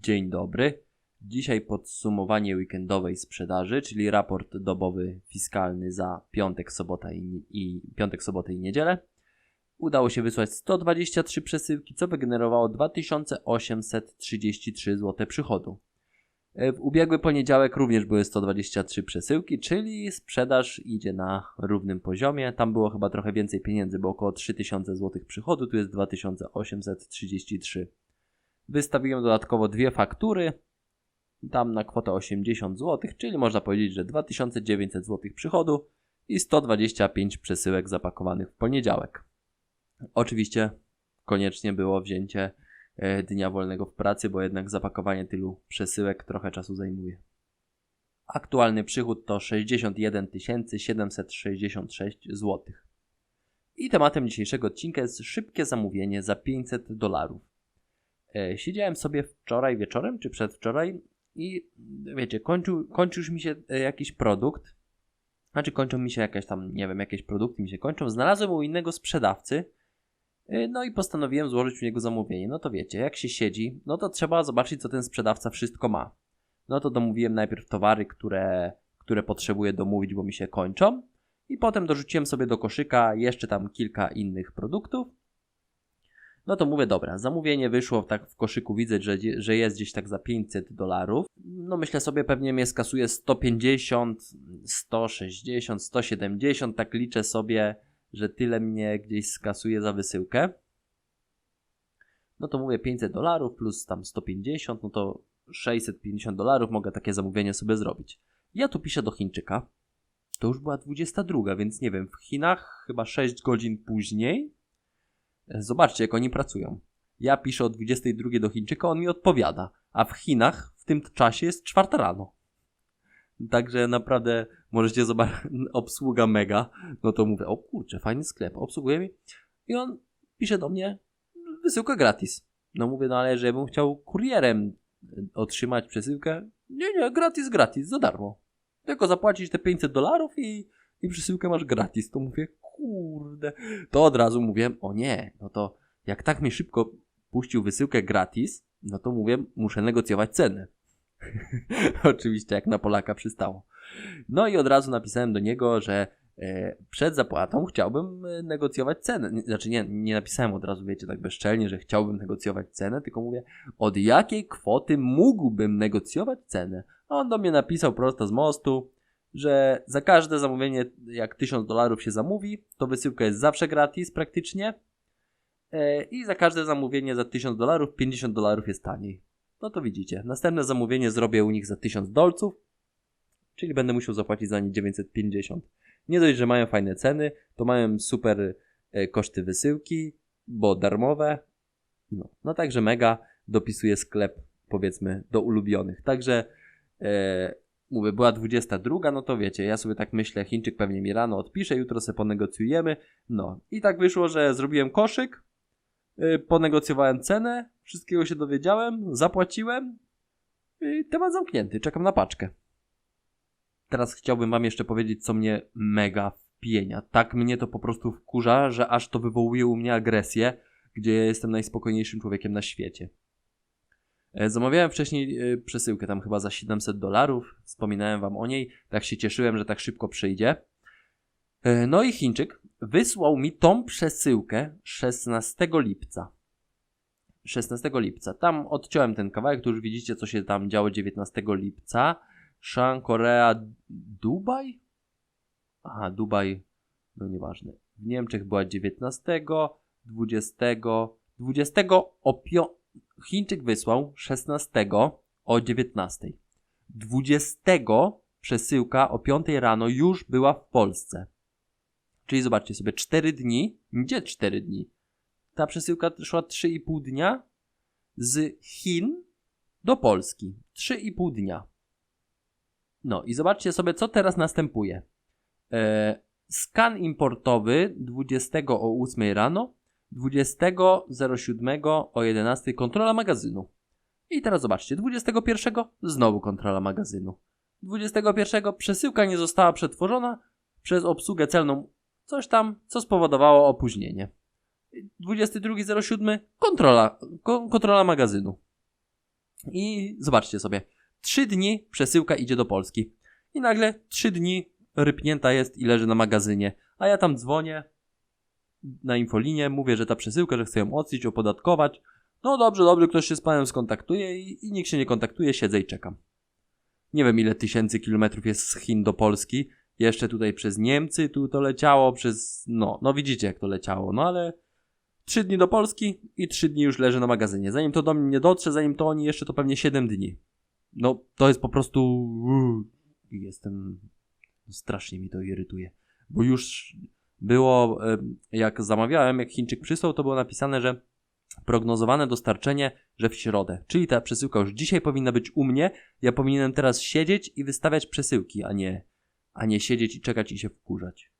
Dzień dobry. Dzisiaj podsumowanie weekendowej sprzedaży, czyli raport dobowy fiskalny za piątek, sobota i, i piątek, sobotę i niedzielę. Udało się wysłać 123 przesyłki, co wygenerowało 2833 zł przychodu. E, W ubiegły poniedziałek również były 123 przesyłki, czyli sprzedaż idzie na równym poziomie. Tam było chyba trochę więcej pieniędzy, bo około 3000 zł przychodu, tu jest 2833. Wystawiłem dodatkowo dwie faktury, tam na kwotę 80 zł, czyli można powiedzieć, że 2900 zł przychodu i 125 przesyłek zapakowanych w poniedziałek. Oczywiście koniecznie było wzięcie e, dnia wolnego w pracy, bo jednak zapakowanie tylu przesyłek trochę czasu zajmuje. Aktualny przychód to 61 766 zł. I tematem dzisiejszego odcinka jest szybkie zamówienie za 500 dolarów. E, Siedziałem sobie wczoraj wieczorem, czy przedwczoraj i wiecie, kończył, kończył już mi się e, jakiś produkt, znaczy kończą mi się jakieś tam, nie wiem, jakieś produkty mi się kończą. Znalazłem u innego sprzedawcy, e, no i postanowiłem złożyć u niego zamówienie. No to wiecie, jak się siedzi, no to trzeba zobaczyć, co ten sprzedawca wszystko ma. No to domówiłem najpierw towary, które, które potrzebuję domówić, bo mi się kończą. I potem dorzuciłem sobie do koszyka jeszcze tam kilka innych produktów. No to mówię, dobra, zamówienie wyszło tak w koszyku, widzę, że, że jest gdzieś tak za 500 dolarów. No myślę sobie, pewnie mnie skasuje 150, 160, 170, tak liczę sobie, że tyle mnie gdzieś skasuje za wysyłkę. No to mówię 500 dolarów plus tam 150, no to 650 dolarów mogę takie zamówienie sobie zrobić. Ja tu piszę do Chińczyka. To już była 22, więc nie wiem, w Chinach chyba 6 godzin później. Zobaczcie, jak oni pracują. Ja piszę o 22 do Chińczyka, on mi odpowiada, a w Chinach w tym czasie jest czwarta rano. Także naprawdę możecie zobaczyć, obsługa mega. No to mówię, o kurczę, fajny sklep, obsługuje mi. I on pisze do mnie, wysyłka gratis. No mówię, no ale żebym chciał kurierem otrzymać przesyłkę, nie, nie, gratis, gratis, za darmo. Tylko zapłacić te 500 dolarów i, i przesyłkę masz gratis. To mówię, kurde. To od razu mówię, o nie, no to jak tak mi szybko puścił wysyłkę gratis, no to mówię, muszę negocjować cenę. Oczywiście, jak na Polaka przystało. No i od razu napisałem do niego, że e, przed zapłatą chciałbym e, negocjować cenę. Znaczy nie, nie napisałem od razu, wiecie, tak bezczelnie, że chciałbym negocjować cenę, tylko mówię, od jakiej kwoty mógłbym negocjować cenę. A on do mnie napisał prosto z mostu, że za każde zamówienie, jak 1000 dolarów się zamówi, to wysyłka jest zawsze gratis praktycznie. E, I za każde zamówienie za 1000 dolarów, 50 dolarów jest taniej. No to widzicie. Następne zamówienie zrobię u nich za 1000 dolców, czyli będę musiał zapłacić za nie 950. Nie dość, że mają fajne ceny, to mają super e, koszty wysyłki, bo darmowe. No, no także mega dopisuje sklep, powiedzmy, do ulubionych. Także e, mówię, była 22, no to wiecie, ja sobie tak myślę, Chińczyk pewnie mi rano odpisze, jutro sobie ponegocjujemy. No i tak wyszło, że zrobiłem koszyk, yy, ponegocjowałem cenę, wszystkiego się dowiedziałem, zapłaciłem i temat zamknięty, czekam na paczkę. Teraz chciałbym wam jeszcze powiedzieć, co mnie mega wpienia. Tak mnie to po prostu wkurza, że aż to wywołuje u mnie agresję, gdzie ja jestem najspokojniejszym człowiekiem na świecie. E, Zamawiałem wcześniej e, przesyłkę tam chyba za 700 dolarów. Wspominałem wam o niej. Tak się cieszyłem, że tak szybko przyjdzie. E, No i Chińczyk wysłał mi tą przesyłkę 16 lipca. 16 lipca. Tam odciąłem ten kawałek, tu już widzicie, co się tam działo 19 lipca. Shan, Korea, Dubaj? Aha, Dubaj, no nieważne. W Niemczech była 19, 20, 20 o. Chińczyk wysłał 16 o 19. 20 przesyłka o 5 rano już była w Polsce. Czyli zobaczcie sobie, 4 dni, gdzie 4 dni? Ta przesyłka szła 3,5 dnia z Chin do Polski. 3,5 dnia. No i zobaczcie sobie, co teraz następuje. E, skan importowy 20 o 8 rano, 20.07 o 11 kontrola magazynu. I teraz zobaczcie, 21 znowu kontrola magazynu. 21 przesyłka nie została przetworzona przez obsługę celną, coś tam, co spowodowało opóźnienie. 22.07 kontrola, ko- kontrola magazynu. I zobaczcie sobie, trzy dni przesyłka idzie do Polski. I nagle trzy dni rypnięta jest i leży na magazynie. A ja tam dzwonię na infolinię, mówię, że ta przesyłka, że chcę ją odsić, opodatkować. No dobrze, dobrze, ktoś się z panem skontaktuje i, i nikt się nie kontaktuje, siedzę i czekam. Nie wiem ile tysięcy kilometrów jest z Chin do Polski. Jeszcze tutaj przez Niemcy, tu to leciało, przez... No, no widzicie jak to leciało, no ale... Trzy dni do Polski i trzy dni już leży na magazynie. Zanim to do mnie dotrze, zanim to oni jeszcze, to pewnie 7 dni. No, to jest po prostu... Jestem... Strasznie mi to irytuje. Bo już było, em, jak zamawiałem, jak Chińczyk przysłał, to było napisane, że prognozowane dostarczenie, że w środę. Czyli ta przesyłka już dzisiaj powinna być u mnie. Ja powinienem teraz siedzieć i wystawiać przesyłki, a nie, a nie siedzieć i czekać i się wkurzać.